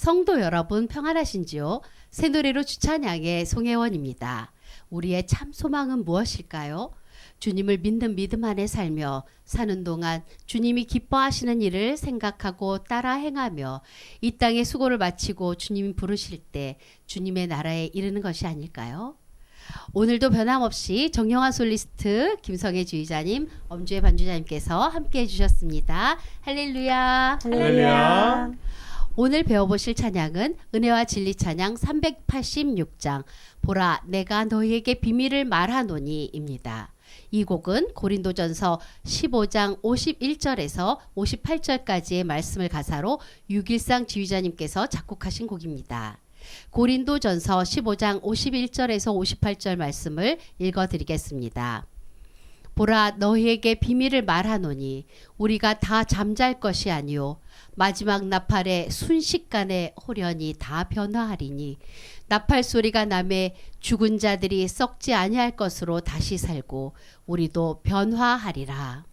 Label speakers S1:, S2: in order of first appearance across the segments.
S1: 성도 여러분 평안하신지요? 새 노래로 주찬양의 송혜원입니다. 우리의 참 소망은 무엇일까요? 주님을 믿는 믿음 안에 살며 사는 동안 주님이 기뻐하시는 일을 생각하고 따라 행하며 이 땅의 수고를 마치고 주님이 부르실 때 주님의 나라에 이르는 것이 아닐까요? 오늘도 변함없이 정영화 솔리스트 김성애 주의자님, 엄주혜 반주자님께서 함께 해주셨습니다. 할렐루야.
S2: 할렐루야.
S1: 오늘 배워보실 찬양은 은혜와 진리 찬양 386장 보라 내가 너희에게 비밀을 말하노니입니다. 이 곡은 고린도전서 15장 51절에서 58절까지의 말씀을 가사로 유길상 지휘자님께서 작곡하신 곡입니다. 고린도전서 15장 51절에서 58절 말씀을 읽어 드리겠습니다. 보라 너희에게 비밀을 말하노니 우리가 다 잠잘 것이 아니요 마지막 나팔에 순식간에 호련히 다 변화하리니 나팔 소리가 남에 죽은 자들이 썩지 아니할 것으로 다시 살고 우리도 변화하리라.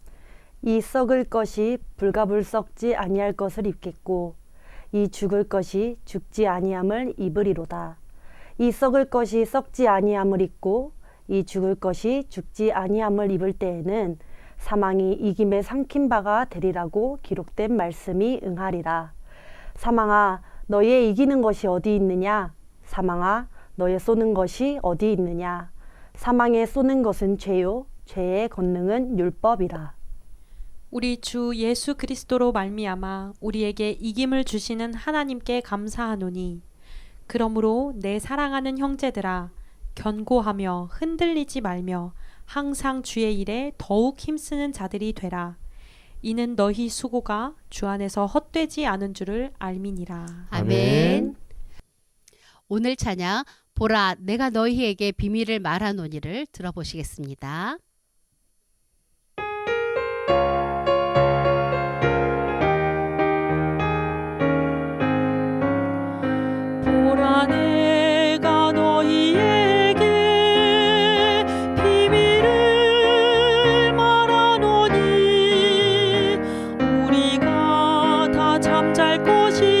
S2: 이 썩을 것이 불가불 썩지 아니할 것을 입겠고 이 죽을 것이 죽지 아니함을 입으리로다. 이 썩을 것이 썩지 아니함을 입고 이 죽을 것이 죽지 아니함을 입을 때에는 사망이 이김에 삼킨 바가 되리라고 기록된 말씀이 응하리라. 사망아 너의 이기는 것이 어디 있느냐? 사망아 너의 쏘는 것이 어디 있느냐? 사망에 쏘는 것은 죄요 죄의 권능은 율법이라.
S3: 우리 주 예수 그리스도로 말미암아 우리에게 이김을 주시는 하나님께 감사하노니 그러므로 내 사랑하는 형제들아 견고하며 흔들리지 말며 항상 주의 일에 더욱 힘쓰는 자들이 되라 이는 너희 수고가 주 안에서 헛되지 않은 줄을 알미니라
S1: 아멘. 오늘 찬양 보라 내가 너희에게 비밀을 말하노니를 들어보시겠습니다.
S3: 잠잘 것이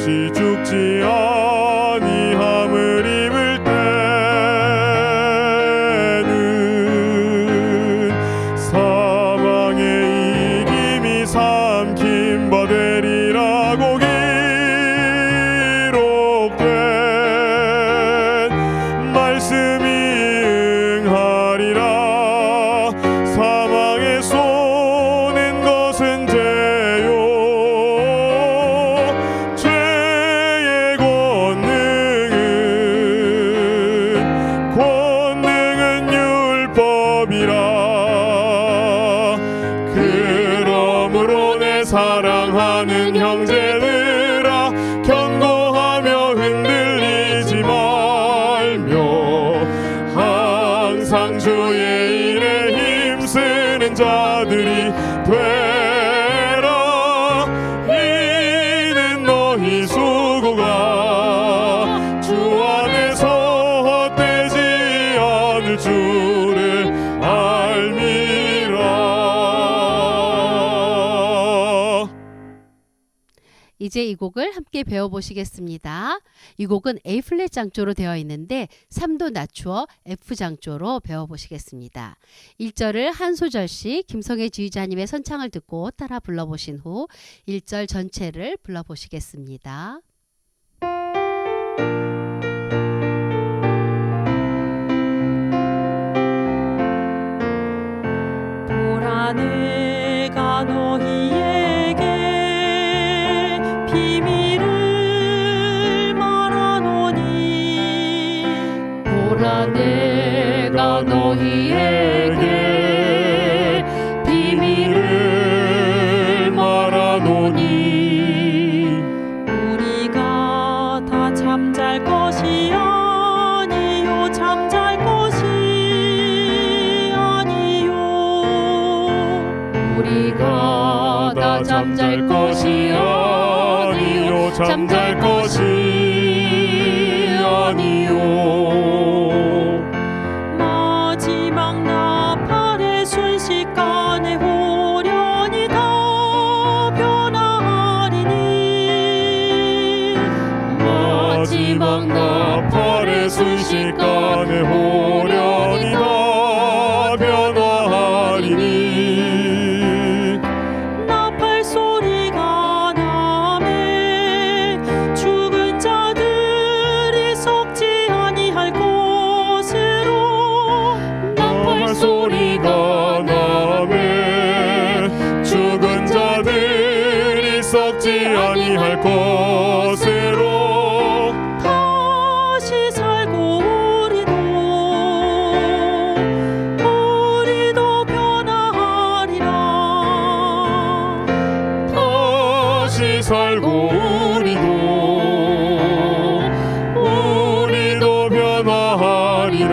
S3: 것이 죽지 아 사랑하는 형제
S4: 이제 이
S3: 곡을 함께 배워보시겠습니다. 이 곡은 A 플랫 장조로 되어 있는데 3도 낮추어 F 장조로 배워보시겠습니다. 1절을 한 소절씩 김성애 지휘자님의 선창을 듣고 따라 불러보신 후 1절 전체를 불러보시겠습니다.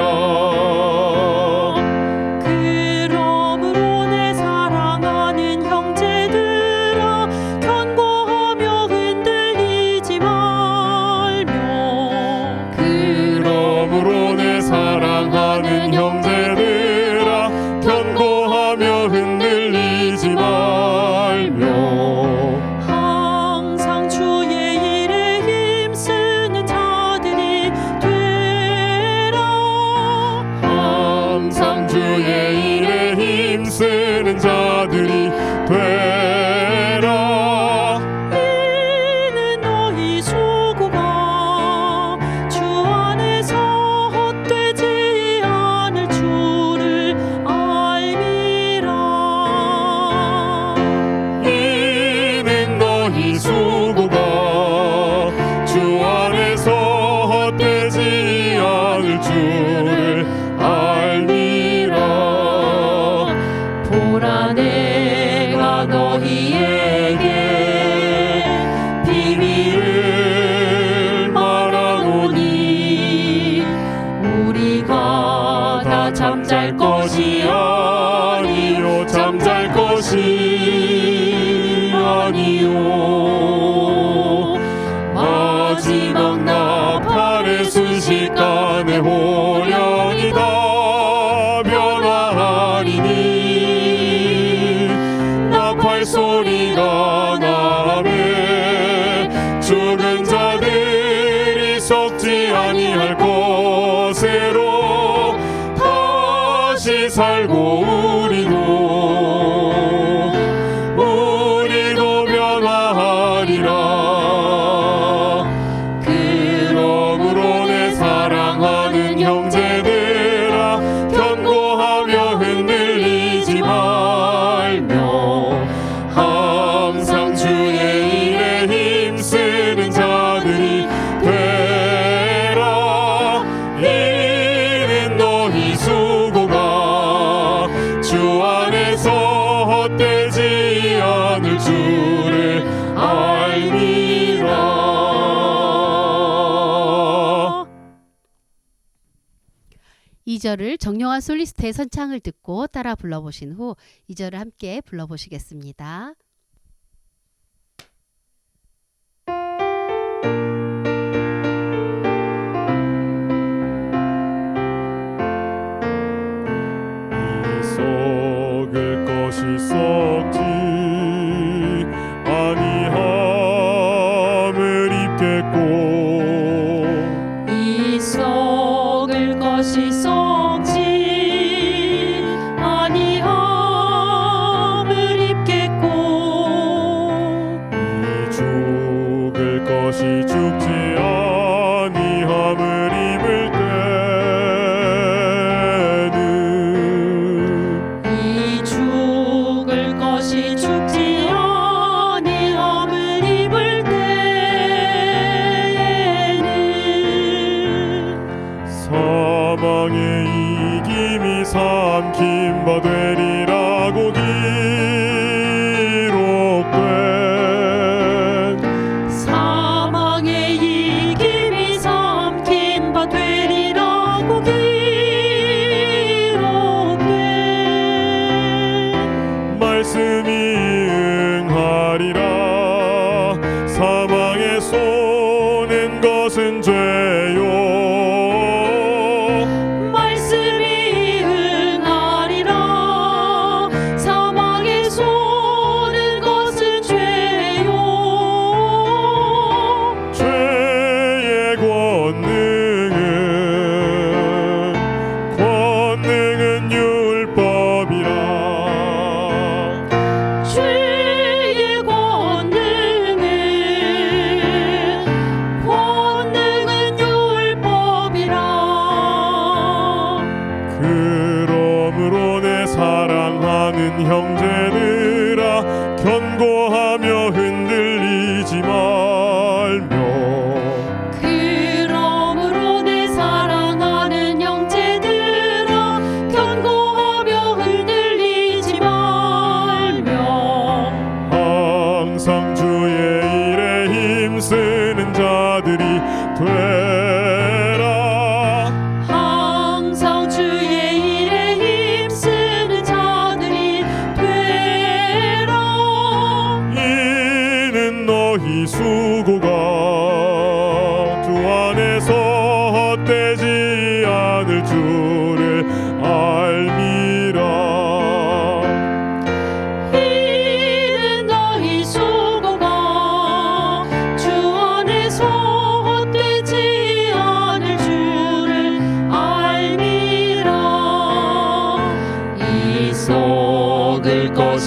S4: Oh.
S3: 2절을 정령한 솔리스트의 선창을 듣고 따라 불러보신 후 2절을 함께 불러보시겠습니다.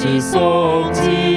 S4: наші совці.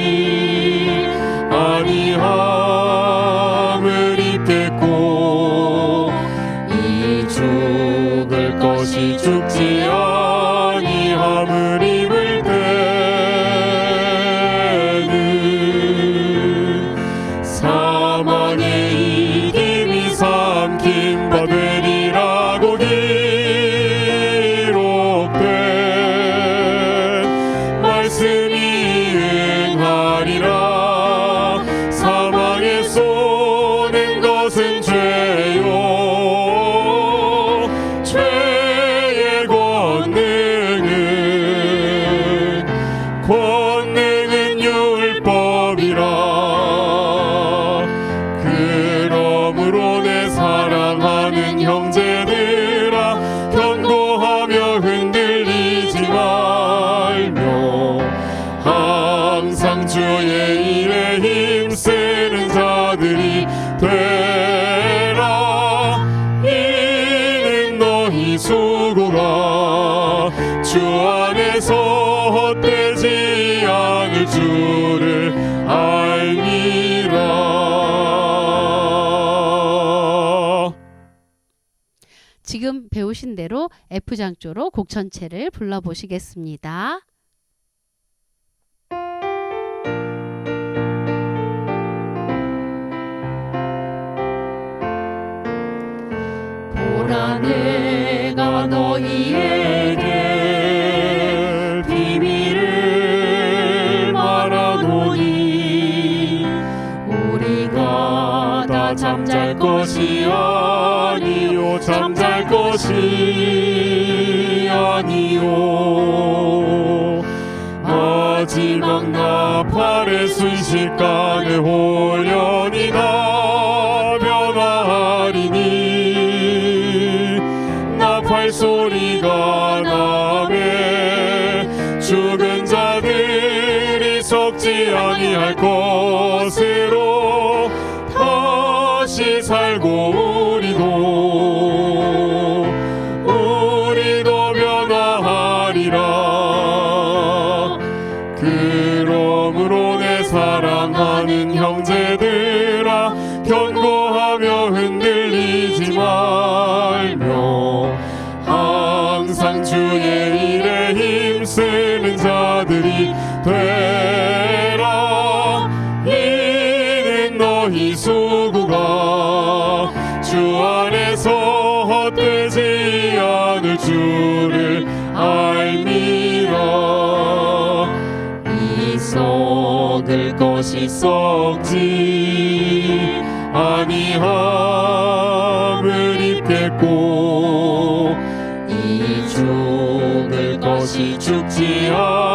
S4: 수고가 주 안에서 헛되지 않을 줄을 알미라
S1: 지금 배우신 대로 F장조로 곡 전체를 불러보시겠습니다.
S3: 보라는 내가 너희에게 비밀을 말하노니 우리가 다 잠잘 것이 아니요 잠잘 것이 아니요.
S4: 마지막 나팔의 순식간에 홀려 썩지 아니함을 입겠고 이 죽을 것이 죽지 않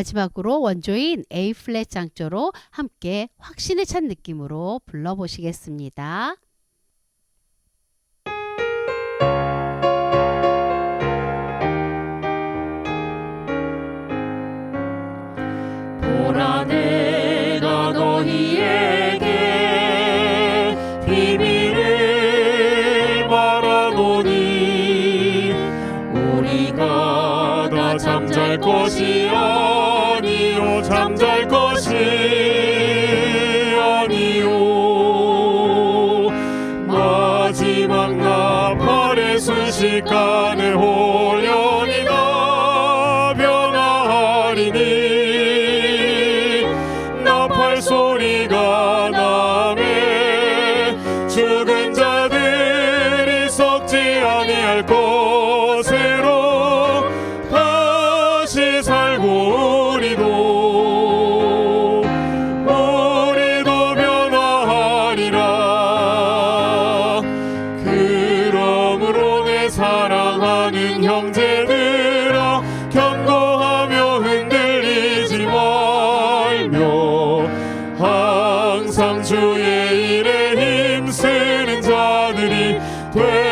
S1: 마지막으로 원조인 A 플랫 장조로 함께 확신에 찬 느낌으로 불러보시겠습니다.
S4: 보라네 자들이 되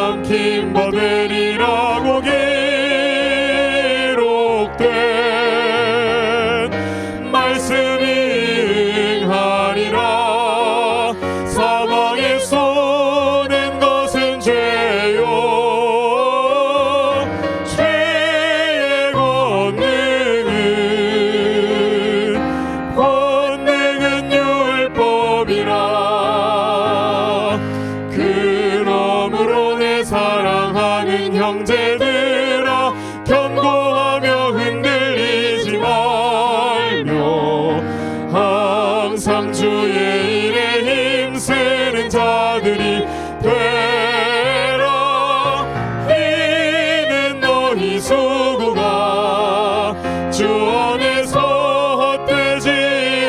S4: 삼킨 법은 이라고 계 내일에 힘쓰는 자들이 되라 이는 너희 수고가 주 안에서 헛되지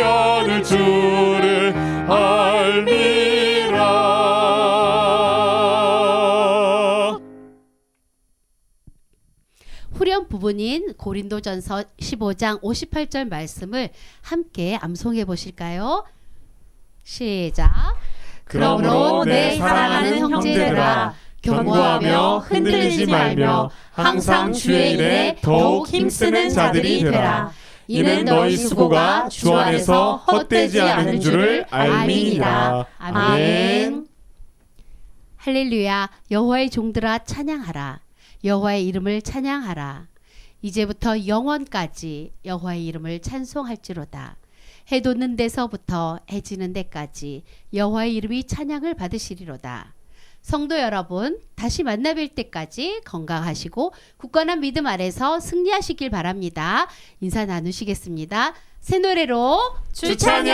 S4: 않을 줄을 알미라
S1: 후렴 부분인 고린도전서 15장 58절 말씀을 함께 암송해 보실까요? 시작.
S4: 그러므로 내 사랑하는 형제들아 경고하며 흔들리지 말며 항상 주의 일에 더욱 힘쓰는 자들이 되라. 이는 너희 수고가 주 안에서 헛되지 않은 줄을 알미니라. 아멘.
S1: 할렐루야. 여호와의 종들아 찬양하라. 여호와의 이름을 찬양하라. 이제부터 영원까지 여호와의 이름을 찬송할지로다. 해 돋는 데서부터 해 지는 데까지 여호와의 이름이 찬양을 받으시리로다. 성도 여러분 다시 만나 뵐 때까지 건강하시고 굳건한 믿음 아래서 승리하시길 바랍니다. 인사 나누시겠습니다. 새 노래로
S4: 주찬양